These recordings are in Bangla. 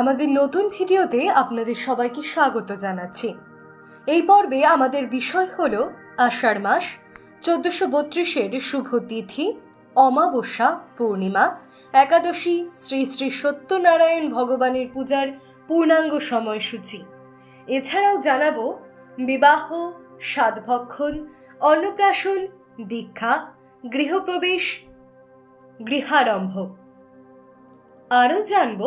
আমাদের নতুন ভিডিওতে আপনাদের সবাইকে স্বাগত জানাচ্ছি। এই পর্বে আমাদের বিষয় হল আষাঢ় মাস, চোদ্দশো বত্রিশের শুভ তিথি, অমাবস্যা, পূর্ণিমা, একাদশী, শ্রী শ্রী সত্যনারায়ণ ভগবানের পূজার পূর্ণাঙ্গ সময়সূচি। এছাড়াও জানাব বিবাহ, সাধভক্ষণ, অন্নপ্রাশন, দীক্ষা, গৃহপ্রবেশ, গৃহারম্ভ। আরও জানব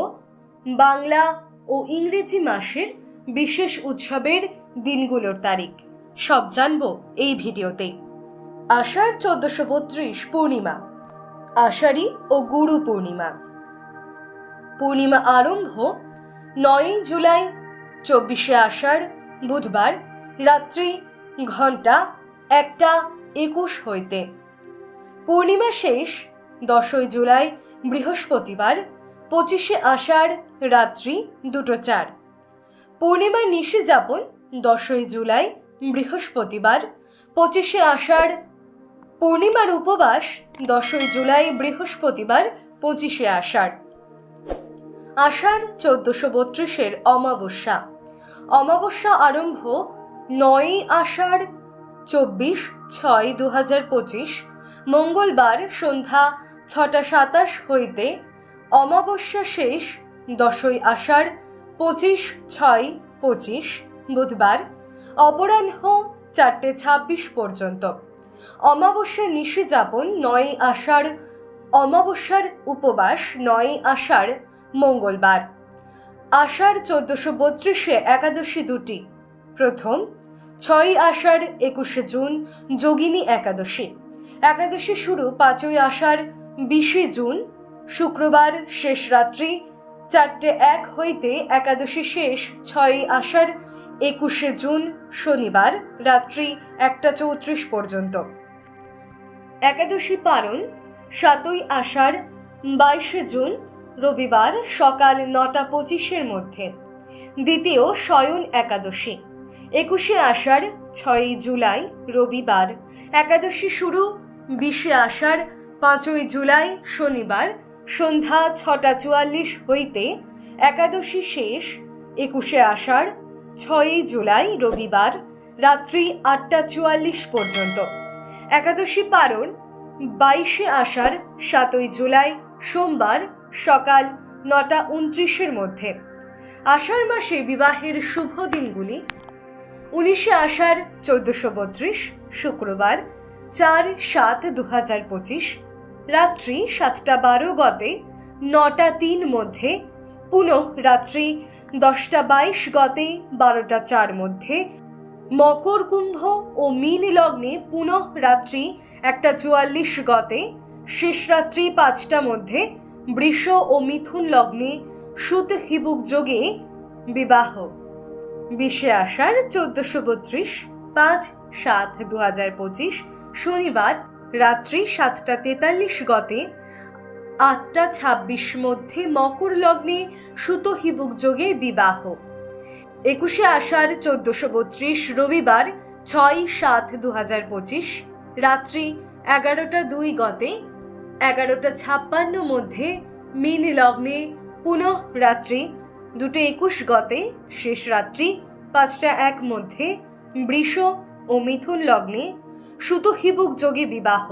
বাংলা ও ইংরেজি মাসের বিশেষ উৎসবের দিনগুলোর তারিখ। সব জানব এই ভিডিওতে। আষাঢ় চোদ্দশো বত্রিশ পূর্ণিমা। আষাঢ়ী ও গুরু পূর্ণিমা। পূর্ণিমা আরম্ভ নয়ই জুলাই, চব্বিশে আষাঢ়, বুধবার, রাত্রি ঘণ্টা একটা একুশ হইতে। পূর্ণিমা শেষ দশই জুলাই, বৃহস্পতিবার, পঁচিশে আষাঢ় রাত্রি দুটো চার। পূর্ণিমার নিশে যাপন দশই জুলাই, বৃহস্পতিবার, পঁচিশে আষাঢ়। পূর্ণিমার উপবাস দশই জুলাই, বৃহস্পতিবার, পঁচিশে আষাঢ়। আষাঢ় চোদ্দশো বত্রিশের অমাবস্যা। অমাবস্যা আরম্ভ নয়ই আষাঢ়, চব্বিশ ছয় দু হাজার পঁচিশ। মঙ্গলবার সন্ধ্যা ছটা সাতাশ হইতে অমাবস্যা শেষ দশই আষাঢ়, পঁচিশ ছয়, পঁচিশ বুধবার, অপরাহ্ন চারটে ছাব্বিশ পর্যন্ত। অমাবস্যার নিশে যাপন নয় আষাঢ়, অমাবস্যার উপবাস নয় আষাঢ় মঙ্গলবার। আষাঢ় চোদ্দশো বত্রিশে একাদশী দুটি। প্রথম ছয়ই আষাঢ় একুশে জুন যোগিনী একাদশী। একাদশী শুরু পাঁচই আষাঢ়, বিশে জুন, শুক্রবার শেষ রাত্রি চারটে এক হইতে একাদশী শেষ, ছয়ই আষাঢ়, একুশে জুন, শনিবার, রাত্রি একটা চৌত্রিশ পর্যন্ত। একাদশী পালন, সাতই আষাঢ়, বাইশে জুন, রবিবার সকাল নটা পঁচিশের মধ্যে। দ্বিতীয় শয়ন একাদশী, একুশে আষাঢ়, ছয়ই জুলাই, রবিবার। একাদশী শুরু, বিশে আষাঢ়, পাঁচই জুলাই, শনিবার সন্ধ্যা ছটা চুয়াল্লিশ হইতে একাদশী শেষ, একুশে আষাঢ়, ছয়ই জুলাই রবিবার, রাত্রি আটটা চুয়াল্লিশ পর্যন্ত। একাদশী পারণ, বাইশে আষাঢ়, সাতই জুলাই সোমবার সকাল নটা উনত্রিশের মধ্যে। আষাঢ় মাসে বিবাহের শুভ দিনগুলি, উনিশে আষাঢ় চোদ্দশো বত্রিশ, শুক্রবার, চার সাত দু হাজার পঁচিশ রাত্রি সাতটা বারো গতে, নটা তিন মধ্যে, পুনঃ রাত্রি দশটা বাইশ গতে, বারোটা চার মধ্যে, মকর কুম্ভ ও মিন লগ্নে পুনঃ রাত্রি একটা চুয়াল্লিশ গতে, শেষ রাত্রি পাঁচটা মধ্যে, বৃষ ও মিথুন লগ্নে সুত হিবুক যোগে বিবাহ। বিশে আষাঢ় চোদ্দশো বত্রিশ পাঁচ সাত দু হাজার পঁচিশ শনিবার রাত্রি সাতটা তেতাল্লিশ গতে আটটা ছাব্বিশ মধ্যে মকর লগ্নে সুত হিবুক যোগে বিবাহ। একুশে আষাঢ় চোদ্দশো বত্রিশ রবিবার ছয় সাত দু হাজার পঁচিশ রাত্রি এগারোটা দুই গতে এগারোটা ছাপ্পান্ন মধ্যে মিন লগ্নে পুনঃ রাত্রি দুটো একুশ গতে শেষ রাত্রি পাঁচটা এক মধ্যে বৃষ ও মিথুন লগ্নে সুত হিবুক যোগে বিবাহ।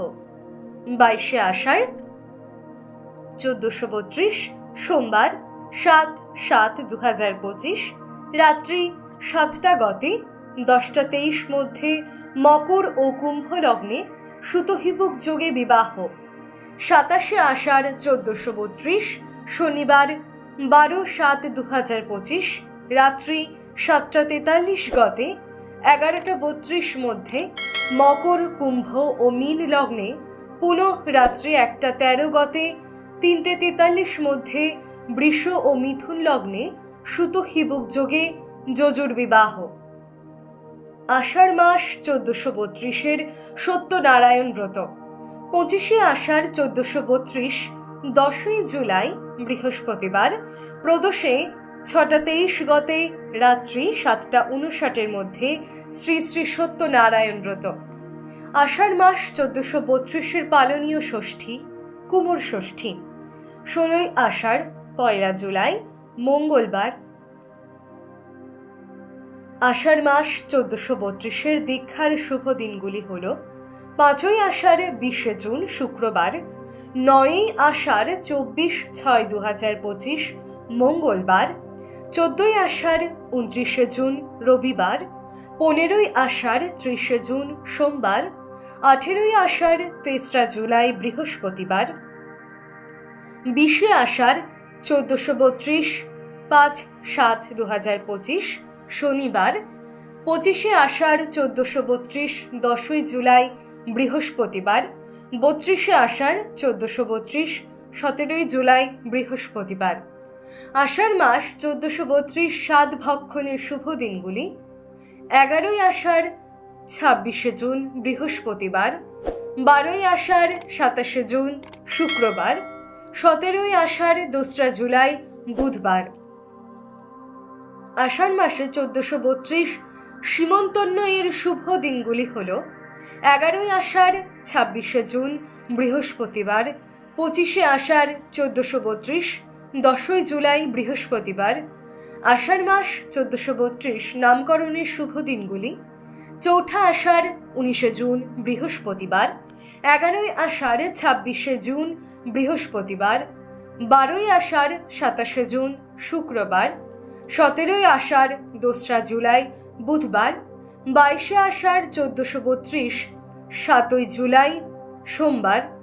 বাইশে আষাঢ়, চোদ্দশো বত্রিশ, সোমবার, সাত সাত দু হাজার পঁচিশ, রাত্রি সাতটা গতে, দশটা তেইশ মধ্যে মকর ও কুম্ভ লগ্নে সুতহিবুক যোগে বিবাহ। সাতাশে আষাঢ়, চোদ্দশো বত্রিশ, শনিবার, বারো সাত দু হাজার পঁচিশ, রাত্রি সাতটা তেতাল্লিশ গতে এগারোটা বত্রিশ মধ্যে মকর কুম্ভ ও মীন লগ্নে পুনঃ রাত্রি একটা তেরো গতে তিনটে তেতাল্লিশ মধ্যে বৃষ ও মিথুন লগ্নে সুত হিবুক যোগে যজুর বিবাহ আষাঢ় মাস চোদ্দশো বত্রিশের সত্যনারায়ণ ব্রত। পঁচিশে আষাঢ় চোদ্দশো বত্রিশ দশই জুলাই বৃহস্পতিবার প্রদোষে ছটা তেইশ গতে রাত্রি সাতটা উনষাটের মধ্যে শ্রী শ্রী সত্যনারায়ণ ব্রত। আষাঢ় মাস চোদ্দশো বত্রিশের পালনীয় ষষ্ঠী, কুমোর ষষ্ঠী। ষোলোই আষাঢ়, পয়লা জুলাই, মঙ্গলবার। আষাঢ় মাস চোদ্দশো বত্রিশের দীক্ষার শুভ দিনগুলি হল পাঁচই আষাঢ়, বিশে জুন, শুক্রবার। নয়ই আষাঢ়, চব্বিশ ছয় দু হাজার পঁচিশ, মঙ্গলবার। চোদ্দই আষাঢ় উনত্রিশে জুন রবিবার, পনেরোই আষাঢ় ত্রিশে জুন সোমবার, আঠেরোই আষাঢ় তেসরা জুলাই বৃহস্পতিবার, বিশে আষাঢ় চোদ্দশো বত্রিশ, পাঁচ সাত দু হাজার পঁচিশ শনিবার, পঁচিশে আষাঢ় চোদ্দশো বত্রিশ দশই জুলাই বৃহস্পতিবার, বত্রিশে আষাঢ় চোদ্দশো বত্রিশ সতেরোই জুলাই বৃহস্পতিবার। আষাঢ় মাস চোদ্দশো বত্রিশ সাত ভক্ষণের শুভ দিনগুলি। এগারোই আষাঢ় ছাব্বিশে জুন বৃহস্পতিবার, বারোই আষাঢ় সাতাশে জুন শুক্রবার, সতেরোই আষাঢ় দোসরা জুলাই বুধবার। আষাঢ় মাসে চোদ্দশো বত্রিশ সীমন্তন্য এর শুভ দিনগুলি হল এগারোই আষাঢ় ছাব্বিশে জুন বৃহস্পতিবার, পঁচিশে আষাঢ় চোদ্দশো বত্রিশ দশই জুলাই, বৃহস্পতিবার, আষাঢ় মাস চোদ্দশো বত্রিশ, নামকরণের শুভ দিনগুলি। চৌঠা আষাঢ়, উনিশে জুন, বৃহস্পতিবার। এগারোই আষাঢ়, ছাব্বিশে জুন, বৃহস্পতিবার। বারোই আষাঢ়, সাতাশে জুন, শুক্রবার। সতেরোই আষাঢ়, দোসরা জুলাই, বুধবার। বাইশে আষাঢ়, চোদ্দশো বত্রিশ, সাতই জুলাই, সোমবার।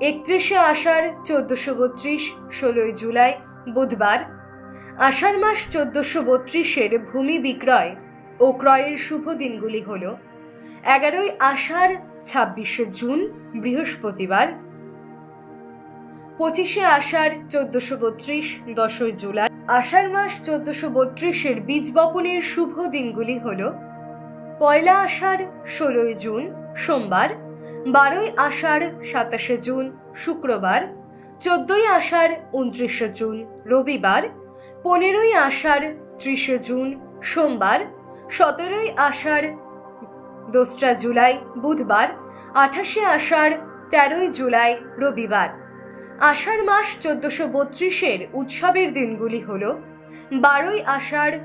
একত্রিশে আষাঢ় চোদ্দশো বত্রিশ, ষোলোই জুলাই, বুধবার। আষাঢ় মাস চোদ্দশো বত্রিশের ভূমি বিক্রয় ও ক্রয়ের শুভ দিনগুলি হল এগারোই আষাঢ়, ছাব্বিশে জুন, বৃহস্পতিবার। পঁচিশে আষাঢ় চোদ্দশো বত্রিশ, দশই জুলাই। আষাঢ় মাস চোদ্দশো বত্রিশের বীজ বপনের শুভ দিনগুলি হল পয়লা আষাঢ়, ষোলোই জুন, সোমবার। বারোই আষাঢ় সাতাশে জুন, শুক্রবার। চোদ্দই আষাঢ় উনত্রিশে জুন, রবিবার। পনেরোই আষাঢ় ত্রিশে জুন, সোমবার। সতেরোই আষাঢ় দোসরা জুলাই, বুধবার। আঠাশে আষাঢ় তেরোই জুলাই, রবিবার। আষাঢ় মাস চোদ্দশো বত্রিশের উৎসবের দিনগুলি হল বারোই আষাঢ়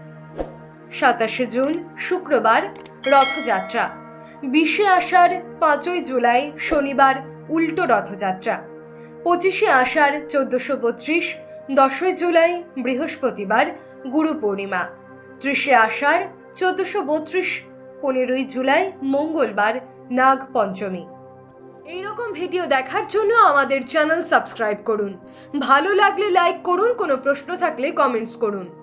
সাতাশে জুন, শুক্রবার, রথযাত্রা। বিশে আষাঢ়, পাঁচই জুলাই, শনিবার, উল্টো রথযাত্রা। পঁচিশে আষাঢ়, চোদ্দশো বত্রিশ, দশই জুলাই, বৃহস্পতিবার, গুরু পূর্ণিমা। ত্রিশে আষাঢ়, চোদ্দশো বত্রিশ, পনেরোই জুলাই, মঙ্গলবার, নাগ পঞ্চমী। এইরকম ভিডিও দেখার জন্য আমাদের চ্যানেল সাবস্ক্রাইব করুন। ভালো লাগলে লাইক করুন, কোনো প্রশ্ন থাকলে কমেন্টস করুন।